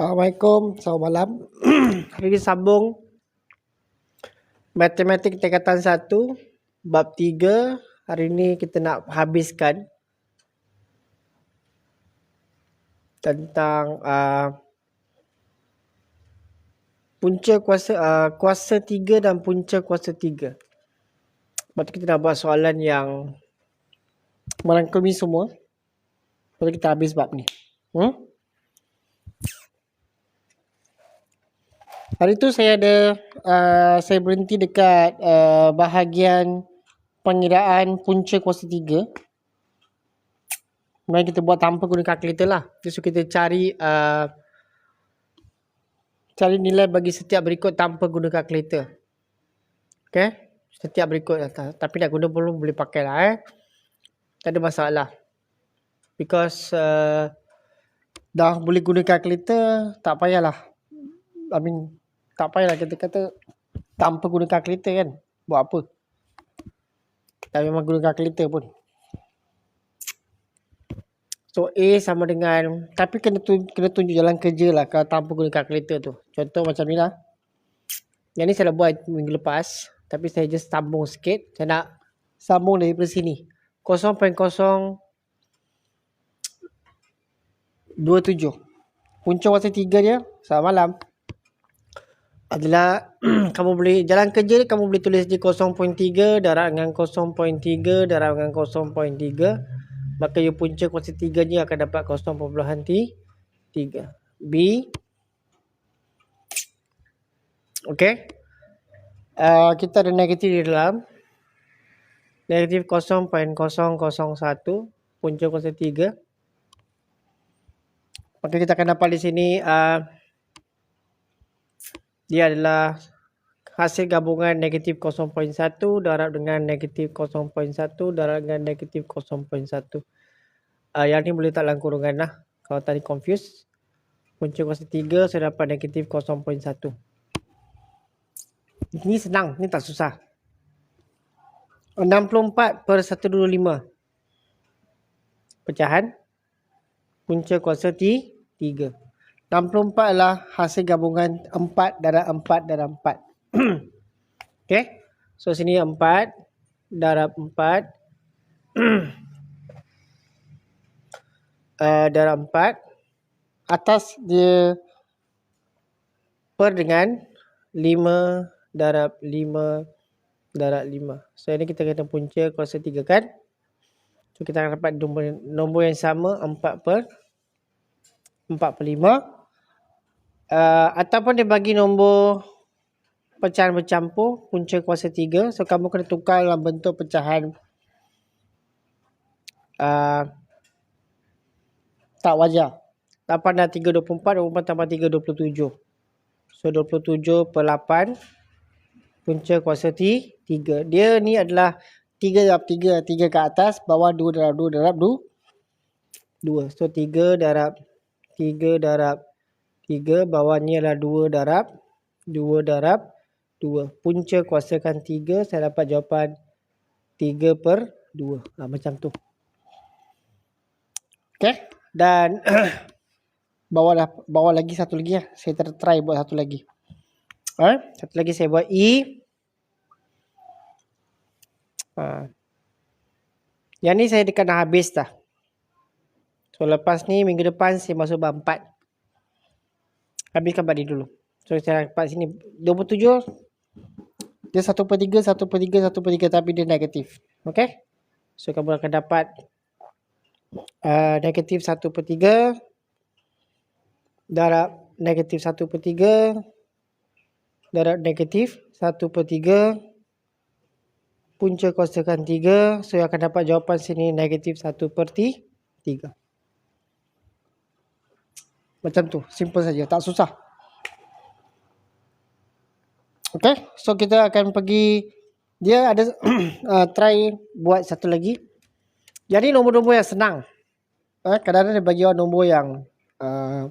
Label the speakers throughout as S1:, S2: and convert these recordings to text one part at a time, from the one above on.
S1: Assalamualaikum, selamat malam. Hari ini sambung. Matematik Tingkatan 1 Bab 3 Hari ini kita nak habiskan Tentang uh, Punca kuasa uh, Kuasa 3 dan punca kuasa 3 Lepas tu kita nak buat soalan yang Merangkumi semua. Lepas tu kita habis bab ni. Hmm? Hari tu saya ada uh, saya berhenti dekat uh, bahagian pengiraan punca kuasa 3. Mari kita buat tanpa guna kalkulator lah. Jadi so kita cari uh, cari nilai bagi setiap berikut tanpa guna kalkulator. Okay? Setiap berikut. Tapi nak guna pun boleh pakai lah eh. Tak ada masalah. Because uh, dah boleh guna kalkulator, tak payahlah. I mean, tak payahlah kita kata tanpa guna kalkulator kan. Buat apa? Tak memang guna kalkulator pun. So A sama dengan tapi kena tunjuk, kena tunjuk jalan kerja lah kalau tanpa guna kalkulator tu. Contoh macam ni lah. Yang ni saya dah buat minggu lepas. Tapi saya just sambung sikit. Saya nak sambung dari sini. 0.0 27. Punca kuasa 3 dia. Selamat malam adalah kamu boleh jalan kerja kamu boleh tulis di 0.3 darab dengan 0.3 darab dengan 0.3 maka you punca kuasa 3 ni akan dapat 0.3 B. Okay uh, kita ada negatif di dalam. Negatif 0.001 punca kuasa 3 maka kita akan dapat di sini uh, dia adalah hasil gabungan negatif 0.1 darab dengan negatif 0.1 darab dengan negatif 0.1. Uh, ah, yang ni boleh tak dalam kurungan lah. Kalau tadi confuse. Punca kuasa 3 saya dapat negatif 0.1. Ini senang. Ini tak susah. 64 per 125. Pecahan. Punca kuasa 3. 64 adalah hasil gabungan 4 darab 4 darab 4. okay. So sini 4 darab 4 uh, darab 4 atas dia per dengan 5 darab 5 darab 5. So ini kita kena punca kuasa 3 kan. So kita akan dapat nombor, nombor yang sama 4 per 4 per 5 uh, ataupun dia bagi nombor pecahan bercampur punca kuasa 3 so kamu kena tukar dalam bentuk pecahan uh, tak wajar. 8 dan 3 24 24 tambah 3 27 so 27 per 8 punca kuasa 3 dia ni adalah 3 darab 3 3 ke atas bawah 2 darab 2 darab 2 2 so 3 darab 3 darab 3 bawah ni adalah 2 darab. 2 darab 2 punca kuasakan 3 saya dapat jawapan 3 per 2 ha, macam tu. Ok dan bawa lah bawa lagi satu lagi ya saya ter try buat satu lagi. Ha? satu lagi saya buat E. Ha. yang ni saya dekat dah habis dah. So lepas ni minggu depan saya masuk bab 4 habiskan balik dulu. So saya dapat sini 27 dia 1 per 3, 1 per 3, 1 per 3 tapi dia negatif. Okay. So kamu akan dapat uh, negatif 1 per 3 darab negatif 1 per 3 darab negatif 1 per 3 punca kosakan 3 so akan dapat jawapan sini negatif 1 per 3 macam tu. Simple saja. Tak susah. Okay. So kita akan pergi. Dia ada uh, try buat satu lagi. Yang ni nombor-nombor yang senang. Eh, kadang-kadang dia bagi orang nombor yang uh,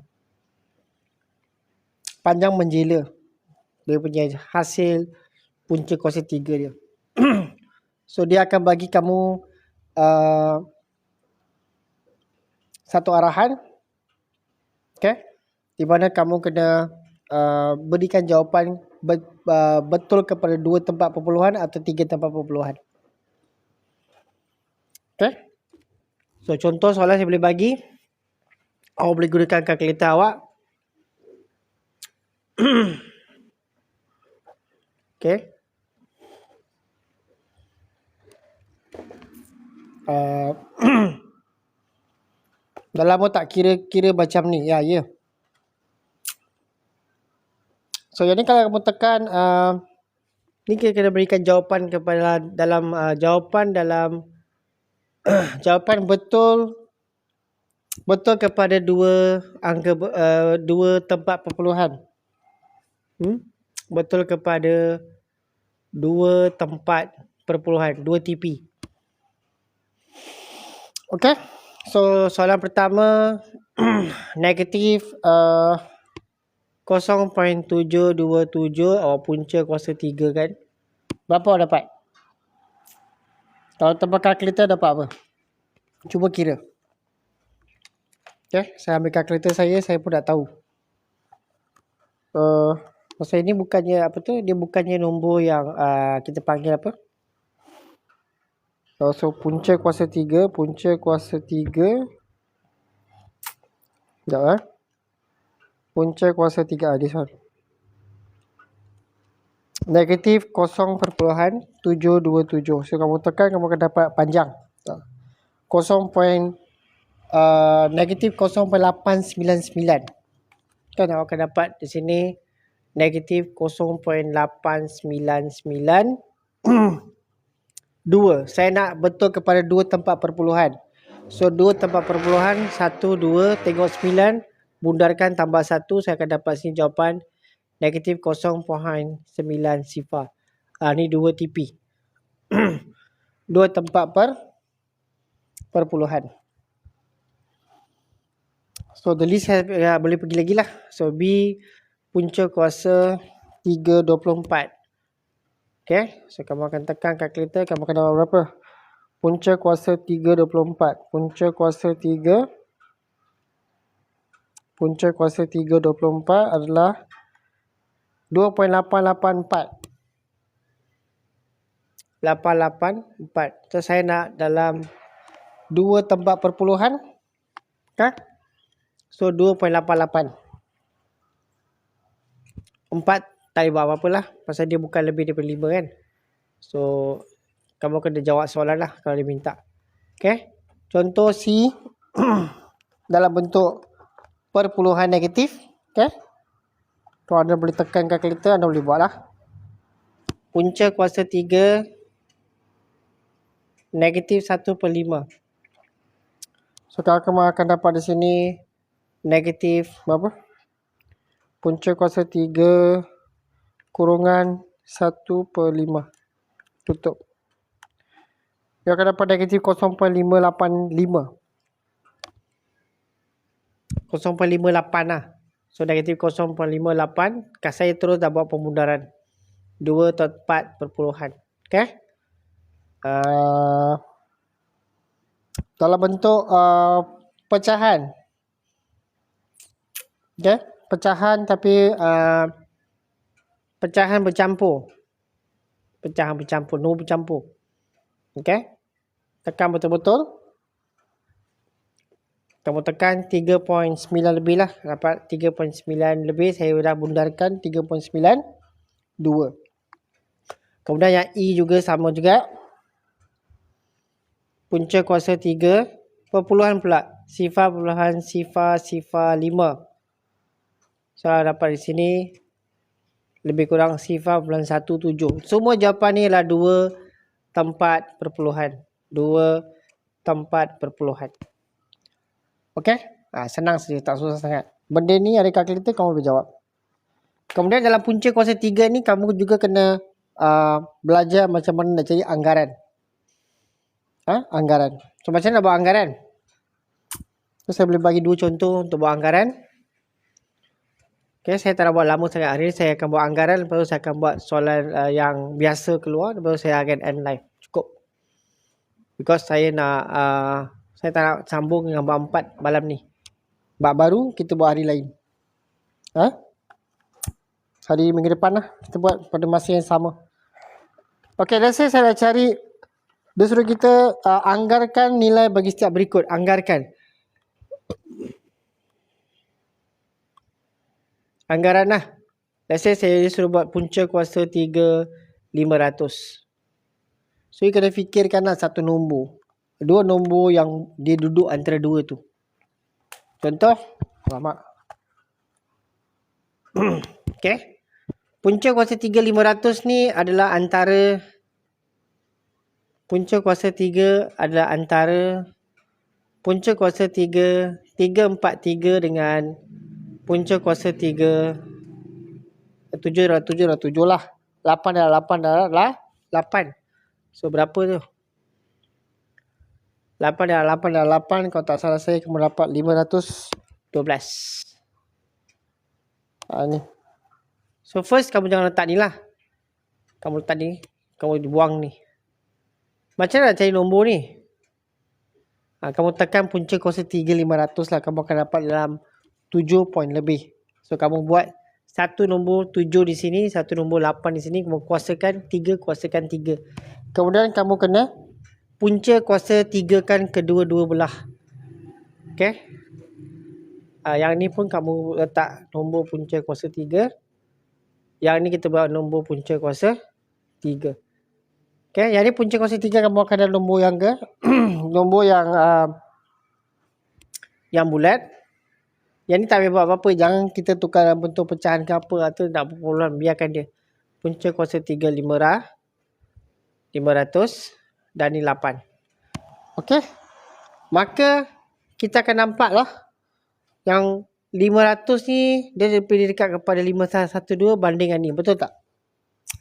S1: panjang menjela. Dia punya hasil punca kuasa tiga dia. so dia akan bagi kamu uh, satu arahan Okay. di mana kamu kena uh, berikan jawapan be, uh, betul kepada dua tempat perpuluhan atau tiga tempat perpuluhan. Okay. So contoh soalan saya boleh bagi. Awak boleh gunakan kalkulator awak. okay. Uh, dah lama tak kira-kira macam ni. Ya, ya. So, yang ni kalau kamu tekan, uh, ni kita kena berikan jawapan kepada dalam uh, jawapan dalam jawapan betul betul kepada dua angka uh, dua tempat perpuluhan. Hmm? Betul kepada dua tempat perpuluhan, dua TP. Okay. So soalan pertama negatif uh, 0.727 awak punca kuasa 3 kan. Berapa dapat? Kalau tempat kalkulator dapat apa? Cuba kira. Okay, saya ambil kalkulator saya, saya pun tak tahu. Uh, masa ini bukannya apa tu, dia bukannya nombor yang uh, kita panggil apa? Uh, so punca kuasa 3, punca kuasa 3. Sekejap eh. Punca kuasa 3 ah, this one. Negatif 0.727. So kamu tekan kamu akan dapat panjang. 0. Uh, negatif 0.899. Kan awak akan dapat di sini negatif 0.899. dua. Saya nak betul kepada dua tempat perpuluhan. So dua tempat perpuluhan, satu, dua, tengok sembilan, bundarkan tambah satu, saya akan dapat sini jawapan negatif 0.9 sifar. Ah, ni dua TP. dua tempat per perpuluhan. So the list saya ya, boleh pergi lagi lah. So B punca kuasa 324. Okay. So, kamu akan tekan kalkulator. Kamu akan dapat berapa? Punca kuasa 324. Punca kuasa 3. Punca kuasa 324 adalah 2.884. 884. So, saya nak dalam dua tempat perpuluhan. Okay. So, 2.88. 4 tak boleh buat apa-apa lah. Pasal dia bukan lebih daripada lima kan. So, kamu kena jawab soalan lah kalau dia minta. Okay. Contoh C dalam bentuk perpuluhan negatif. Okay. Kalau anda boleh tekan kalkulator, anda boleh buat lah. Punca kuasa 3 negatif 1 per 5. So, kalau kamu akan dapat di sini negatif berapa? Punca kuasa 3 kurungan 1 per 5. Tutup. Dia akan dapat negatif 0.585. 0.58 lah. So negatif 0.58. Kat saya terus dah buat pemudaran. 2 atau 4 perpuluhan. Okay. Uh, dalam bentuk uh, pecahan. Okay. Pecahan tapi uh, pecahan bercampur. Pecahan bercampur, no bercampur. Okay. Tekan betul-betul. Kamu tekan 3.9 lebih lah. Dapat 3.9 lebih. Saya dah bundarkan 3.9. 2. Kemudian yang E juga sama juga. Punca kuasa 3. Perpuluhan pula. Sifar perpuluhan sifar sifar 5. So dapat di sini lebih kurang sifar bulan 17. Semua jawapan ni adalah dua tempat perpuluhan. Dua tempat perpuluhan. Okey? Ha, senang saja, tak susah sangat. Benda ni ada kalkulator, kamu boleh jawab. Kemudian dalam punca kuasa tiga ni, kamu juga kena uh, belajar macam mana nak cari anggaran. Ha? Anggaran. So, macam mana nak buat anggaran? So, saya boleh bagi dua contoh untuk buat anggaran. Okay, saya tak nak buat lama sangat hari ni. Saya akan buat anggaran. Lepas tu saya akan buat soalan uh, yang biasa keluar. Lepas tu saya akan end live. Cukup. Because saya nak... Uh, saya tak nak sambung dengan buat empat malam ni. Bab baru, kita buat hari lain. Ha? Hari minggu depan lah. Kita buat pada masa yang sama. Okay, let's say saya dah cari. Dia suruh kita uh, anggarkan nilai bagi setiap berikut. Anggarkan. Anggaran lah. Let's say saya suruh buat punca kuasa 3, 500. So, you kena fikirkan lah satu nombor. Dua nombor yang dia duduk antara dua tu. Contoh. Lama. okay. Punca kuasa 3, 500 ni adalah antara. Punca kuasa 3 adalah antara. Punca kuasa 3, 3, 4, 3 dengan punca kuasa 3 tujuh dah tujuh dah tujuh lah. Lapan dah lapan dah lah. Lapan. So berapa tu? Lapan dah lapan dah lapan. Kalau tak salah saya kamu dapat lima ratus dua belas. Ha, ni. So first kamu jangan letak ni lah. Kamu letak ni. Kamu buang ni. Macam mana nak cari nombor ni? Ha, kamu tekan punca kuasa 3500 lah. Kamu akan dapat dalam 7 point lebih. So kamu buat satu nombor tujuh di sini, satu nombor lapan di sini. Kamu kuasakan tiga, kuasakan tiga. Kemudian kamu kena punca kuasa tiga kan kedua-dua belah. Okay. Uh, yang ni pun kamu letak nombor punca kuasa tiga. Yang ni kita buat nombor punca kuasa tiga. Okay. Yang ni punca kuasa tiga kamu akan ada nombor yang ke? nombor yang uh, yang bulat. Yang ni tak payah buat apa-apa. Jangan kita tukar dalam bentuk pecahan ke apa. Atau tak apa Biarkan dia. Punca kuasa 3, 5 rah. 500. Dan ni 8. Okey. Maka kita akan nampak lah. Yang 500 ni dia lebih dekat kepada 512 banding dengan ni. Betul tak?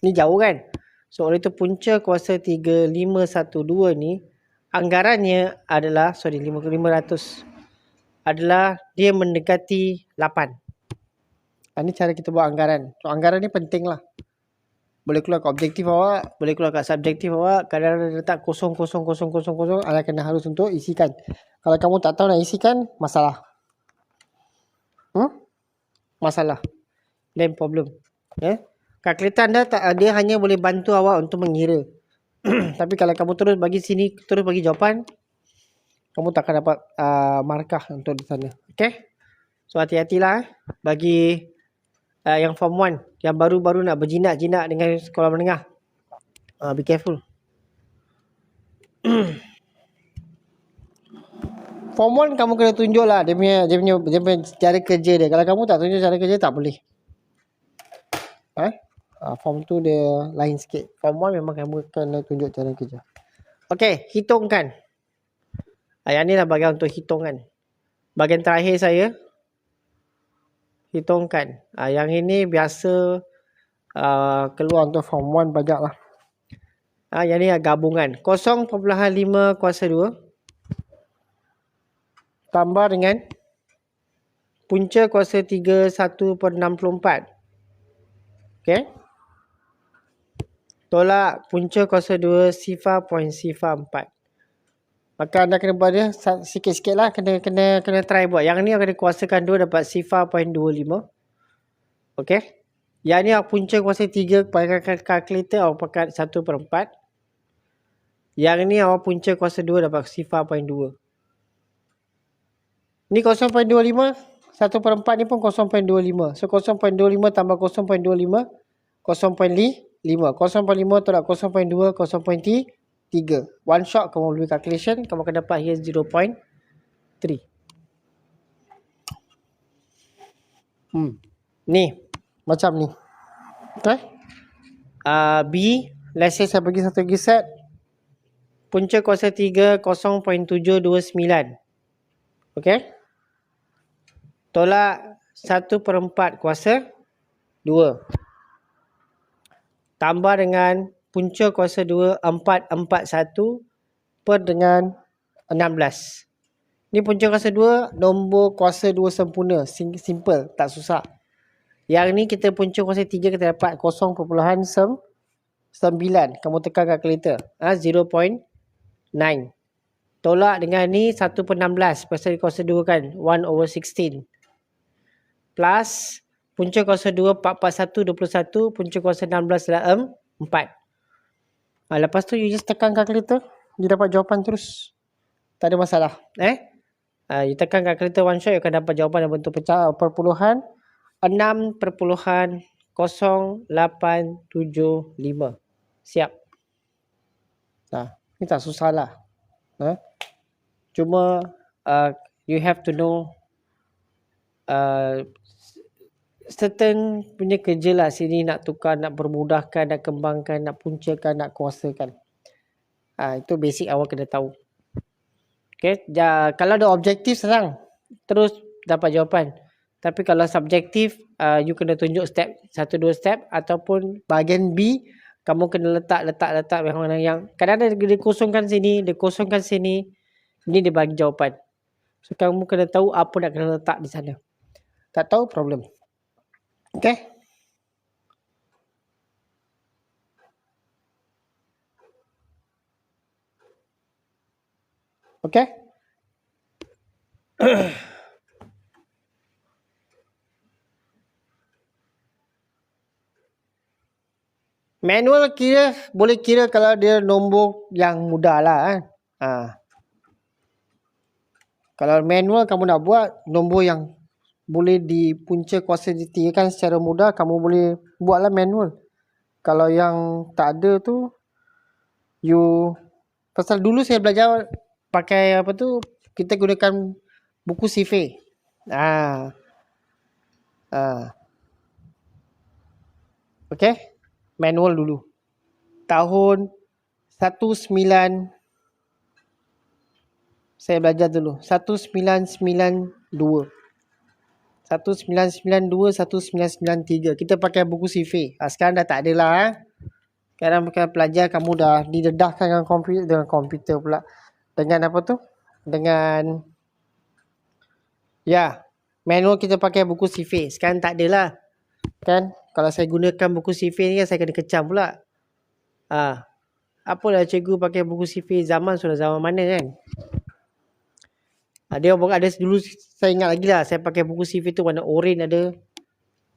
S1: Ni jauh kan? So oleh tu punca kuasa 3, 512 ni. Anggarannya adalah sorry 500 adalah dia mendekati 8. Ini cara kita buat anggaran. So, anggaran ni penting lah. Boleh keluar ke objektif awak, boleh keluar ke subjektif awak. Kadang-kadang letak kosong, kosong, kosong, kosong, kosong. Anda kena harus untuk isikan. Kalau kamu tak tahu nak isikan, masalah. Hmm? Masalah. Then problem. Yeah? Kalkulator anda tak, dia hanya boleh bantu awak untuk mengira. Tapi kalau kamu terus bagi sini, terus bagi jawapan, kamu tak akan dapat uh, markah untuk di sana. Okay. So hati-hatilah eh. bagi uh, yang form 1 yang baru-baru nak berjinak-jinak dengan sekolah menengah. Uh, be careful. form 1 kamu kena tunjuk lah dia punya, dia punya, dia punya cara kerja dia. Kalau kamu tak tunjuk cara kerja tak boleh. Eh? Uh, form 2 dia lain sikit. Form 1 memang kamu kena tunjuk cara kerja. Okay, hitungkan. Yang ni lah bagian untuk hitungkan. Bagian terakhir saya. Hitungkan. Ah, yang ini biasa uh, keluar untuk form 1 banyak lah. Ah, yang ni lah gabungan. 0.5 kuasa 2. Tambah dengan punca kuasa 3 1 per 64. Okay. Tolak punca kuasa 2 sifar point sifar 4. Maka anda kena buat dia sikit-sikit lah. Kena, kena, kena try buat. Yang ni akan dikuasakan 2 dapat sifar 0.25. Okay. Yang ni punca kuasa 3 pakai kalkulator awak pakai 1 per 4. Yang ni awak punca kuasa 2 dapat sifar 0.2. Ni 0.25. 1 per 4 ni pun 0.25. So 0.25 tambah 0.25. 0.5. 0.5 tolak 0.2. 0.3 tiga. One shot kamu boleh calculation, kamu akan dapat here 0.3. Hmm. Ni. Macam ni. Okay. Uh, B. Let's say saya bagi satu lagi set. Punca kuasa 3, 0.729. Okay. Tolak 1 per 4 kuasa 2. Tambah dengan punca kuasa 2 441 per dengan 16. Ni punca kuasa 2 nombor kuasa 2 sempurna. Simple, tak susah. Yang ni kita punca kuasa 3 kita dapat 0.9. Kamu tekan kalkulator. Ha, 0.9. Tolak dengan ni 1 per 16. Pasal kuasa 2 kan. 1 over 16. Plus Punca kuasa 2, 4, 4, 1, 21. Punca kuasa 16 adalah 4. Ha, lepas tu you just tekan kalkulator. You dapat jawapan terus. Tak ada masalah. Eh? Ha, you tekan kalkulator one shot. You akan dapat jawapan dalam bentuk pecah perpuluhan. 6 perpuluhan 0875. Siap. Nah, ini tak susah lah. Ha? Cuma uh, you have to know uh, certain punya kerja lah sini nak tukar, nak permudahkan, nak kembangkan, nak puncakan, nak kuasakan. Ha, itu basic awak kena tahu. Okay, ja, kalau ada objektif senang. Terus dapat jawapan. Tapi kalau subjektif, uh, you kena tunjuk step, satu dua step ataupun bahagian B, kamu kena letak, letak, letak yang yang kadang-kadang dia kosongkan sini, dia kosongkan sini, ini dia bagi jawapan. So, kamu kena tahu apa nak kena letak di sana. Tak tahu, problem. Okay. Okay. Manual kira boleh kira kalau dia nombor yang mudah lah kan. Ha. Kalau manual kamu nak buat nombor yang boleh dipunca kuasa ditigakan secara mudah kamu boleh buatlah manual. Kalau yang tak ada tu you pasal dulu saya belajar pakai apa tu kita gunakan buku sife ah. Ah. Okey manual dulu. Tahun 19 saya belajar dulu. 1992 1992 1993 kita pakai buku CV ha, sekarang dah tak ada lah eh. sekarang bukan pelajar kamu dah didedahkan dengan komputer dengan komputer pula. Dengan apa tu? Dengan ya manual kita pakai buku CV sekarang tak ada lah kan? Kalau saya gunakan buku CV ni kan saya kena kecam pula. Ha. apalah cikgu pakai buku CV zaman sudah zaman mana kan ada yang ada dulu saya ingat lagi lah. Saya pakai buku CV tu warna orange ada.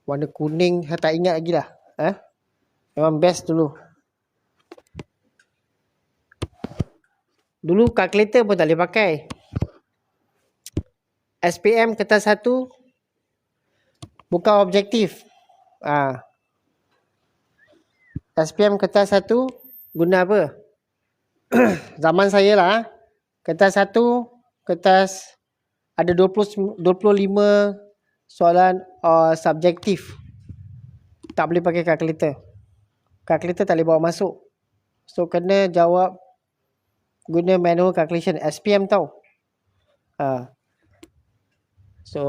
S1: Warna kuning. Saya tak ingat lagi lah. Eh? Memang best dulu. Dulu calculator pun tak boleh pakai. SPM kertas satu. Bukan objektif. Ha. SPM kertas satu. Guna apa? Zaman saya lah. Kertas satu kertas ada 20 25 soalan uh, subjektif. Tak boleh pakai kalkulator. Kalkulator tak boleh bawa masuk. So kena jawab guna manual calculation SPM tau. Uh. So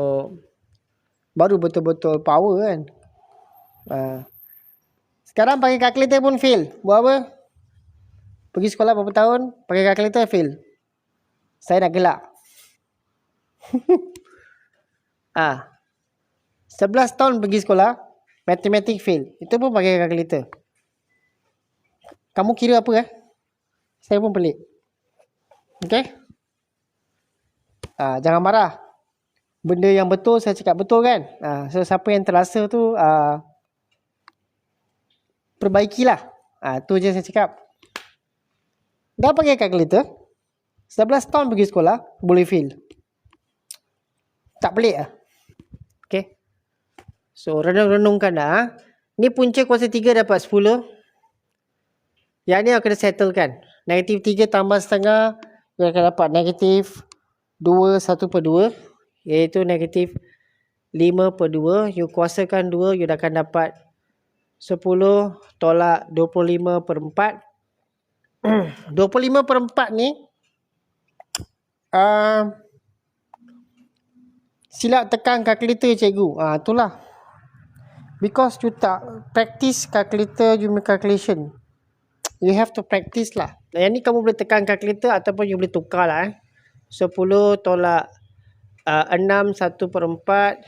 S1: baru betul-betul power kan. Uh. Sekarang pakai kalkulator pun fail. Buat apa? Pergi sekolah berapa tahun, pakai kalkulator fail. Saya nak gelak. ah. 11 tahun pergi sekolah, matematik fail. Itu pun pakai kalkulator. Kamu kira apa eh? Saya pun pelik. Okay? Ah, jangan marah. Benda yang betul saya cakap betul kan? Ah, so siapa yang terasa tu ah, perbaikilah. Ah, tu je saya cakap. Dah pakai kalkulator? 11 tahun pergi sekolah, boleh fail. Tak pelik lah. Okay. So, renung-renungkan dah. Ha? Ni punca kuasa 3 dapat 10. Yang ni akan settlekan. Negatif 3 tambah setengah. Dia akan dapat negatif 2, 1 per 2. Iaitu negatif 5 per 2. You kuasakan 2, you akan dapat 10 tolak 25 per 4. 25 per 4 ni uh, silap tekan kalkulator cikgu. Ah itulah. Because you tak practice calculator you make calculation. You have to practice lah. Yang ni kamu boleh tekan kalkulator ataupun you boleh tukar lah eh. 10 tolak uh, 6 1 per 4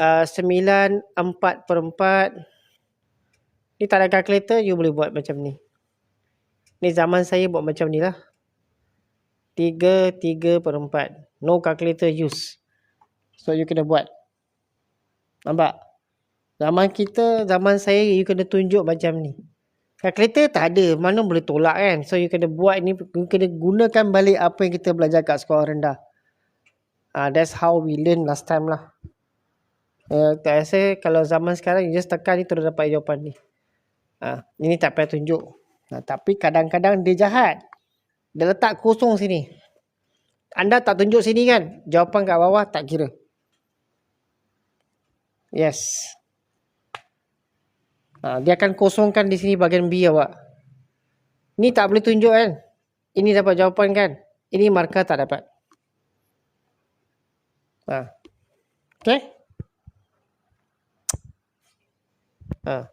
S1: uh, 9 4 per 4 Ni tak ada kalkulator you boleh buat macam ni. Ni zaman saya buat macam ni lah. 3, 3 per 4. No calculator use. So, you kena buat. Nampak? Zaman kita, zaman saya, you kena tunjuk macam ni. Kalkulator tak ada. Mana boleh tolak kan? So, you kena buat ni. You kena gunakan balik apa yang kita belajar kat sekolah rendah. Uh, that's how we learn last time lah. Uh, tak rasa kalau zaman sekarang, you just tekan ni terus dapat jawapan ni. Uh, ini tak payah tunjuk. Uh, tapi kadang-kadang dia jahat. Dia letak kosong sini. Anda tak tunjuk sini kan? Jawapan kat bawah tak kira. Yes. Ha, dia akan kosongkan di sini bahagian B awak. Ni tak boleh tunjuk kan? Ini dapat jawapan kan? Ini markah tak dapat. Ha. Okay? Ha.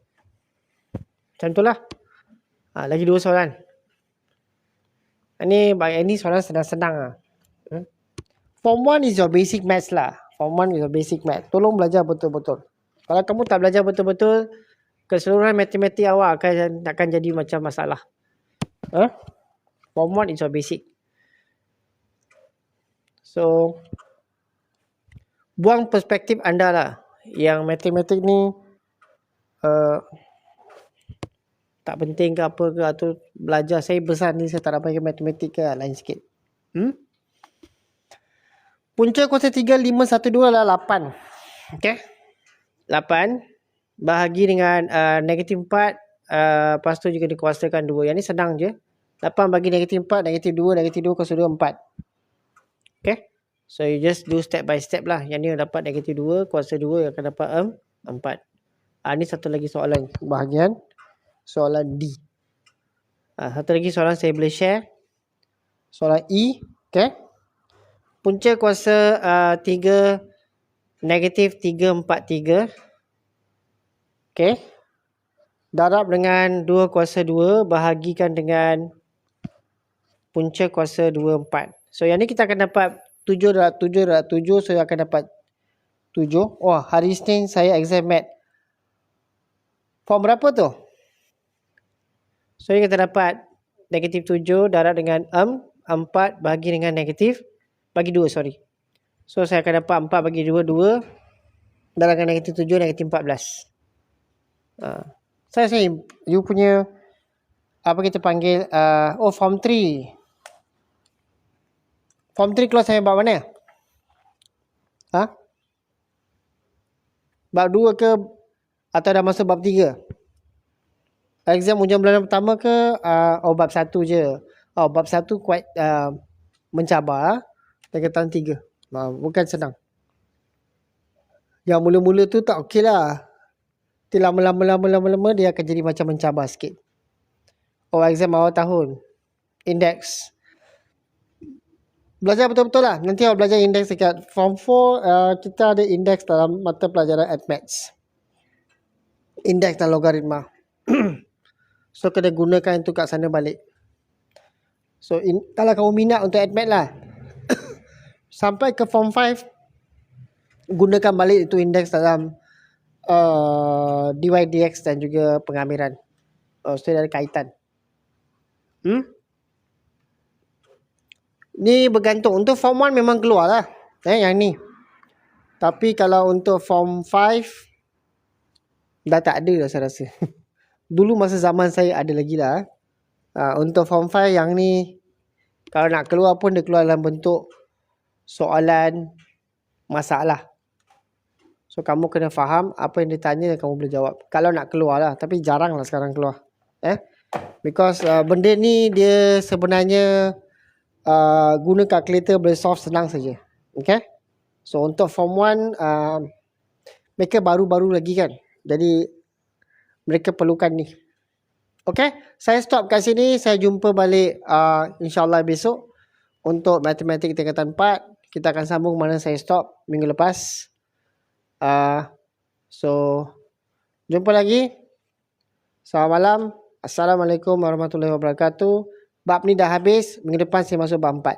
S1: Macam itulah. Ha, lagi dua soalan. Ini, ini soalan senang-senang lah. Hmm? Form 1 is your basic maths lah. Form 1 is your basic maths. Tolong belajar betul-betul. Kalau kamu tak belajar betul-betul, keseluruhan matematik awak akan akan jadi macam masalah. Huh? Form 1 is your basic. So, buang perspektif anda lah. Yang matematik ni uh, tak penting ke apa ke atau belajar. Saya besar ni saya tak dapat matematik ke lain sikit. Hmm? Punca kuasa 3, 5, 1, 2 adalah 8. Okay. 8 bahagi dengan uh, negatif 4 uh, lepas tu juga dikuasakan 2 yang ni senang je 8 bagi negatif 4 negatif 2 negatif 2 kuasa 2 4 ok so you just do step by step lah yang ni dapat negatif 2 kuasa 2 yang akan dapat um, 4 uh, ni satu lagi soalan bahagian soalan D uh, satu lagi soalan saya boleh share soalan E ok punca kuasa uh, 3 negatif 3 4 3 Okey. Darab dengan 2 kuasa 2 bahagikan dengan punca kuasa 2 4. So yang ni kita akan dapat 7 darab 7 darab 7 so akan dapat 7. Wah, hari Isnin saya exam mat. Form berapa tu? So yang kita dapat negatif 7 darab dengan 4 bahagi dengan negatif bagi 2 sorry. So saya akan dapat 4 bagi 2 2 darab dengan negatif 7 negatif 14. Uh, saya saya you punya apa kita panggil uh, oh form 3. Form 3 keluar saya bab mana? Ha? Bab 2 ke atau dah masuk bab 3? Exam ujian bulanan pertama ke uh, oh bab 1 je. Oh bab 1 quite uh, mencabar tingkatan 3. Uh, bukan senang. Yang mula-mula tu tak okey lah. Nanti lama-lama lama-lama lama dia akan jadi macam mencabar sikit. Oh exam awal tahun. Index. Belajar betul-betul lah. Nanti awak belajar index dekat form 4. Uh, kita ada index dalam mata pelajaran admaths. Index dan logaritma. So kena gunakan itu kat sana balik. So in, kalau kamu minat untuk admath lah. sampai ke form 5. Gunakan balik itu index dalam uh, DYDX dan juga pengamiran. Oh, so ada kaitan. Hmm? Ni bergantung. Untuk form 1 memang keluar lah. Eh, yang ni. Tapi kalau untuk form 5, dah tak ada lah saya rasa. Dulu masa zaman saya ada lagi lah. Uh, untuk form 5 yang ni, kalau nak keluar pun dia keluar dalam bentuk soalan masalah. So kamu kena faham apa yang ditanya kamu boleh jawab. Kalau nak keluar lah. Tapi jarang lah sekarang keluar. Eh? Because uh, benda ni dia sebenarnya uh, guna calculator boleh solve senang saja. Okay? So untuk form 1 uh, mereka baru-baru lagi kan. Jadi mereka perlukan ni. Okay? Saya stop kat sini. Saya jumpa balik uh, insyaAllah besok. Untuk matematik tingkatan 4. Kita akan sambung mana saya stop minggu lepas. Uh, so, jumpa lagi. Selamat malam. Assalamualaikum warahmatullahi wabarakatuh. Bab ni dah habis. Minggu depan saya masuk bab 4.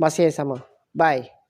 S1: Masih sama. Bye.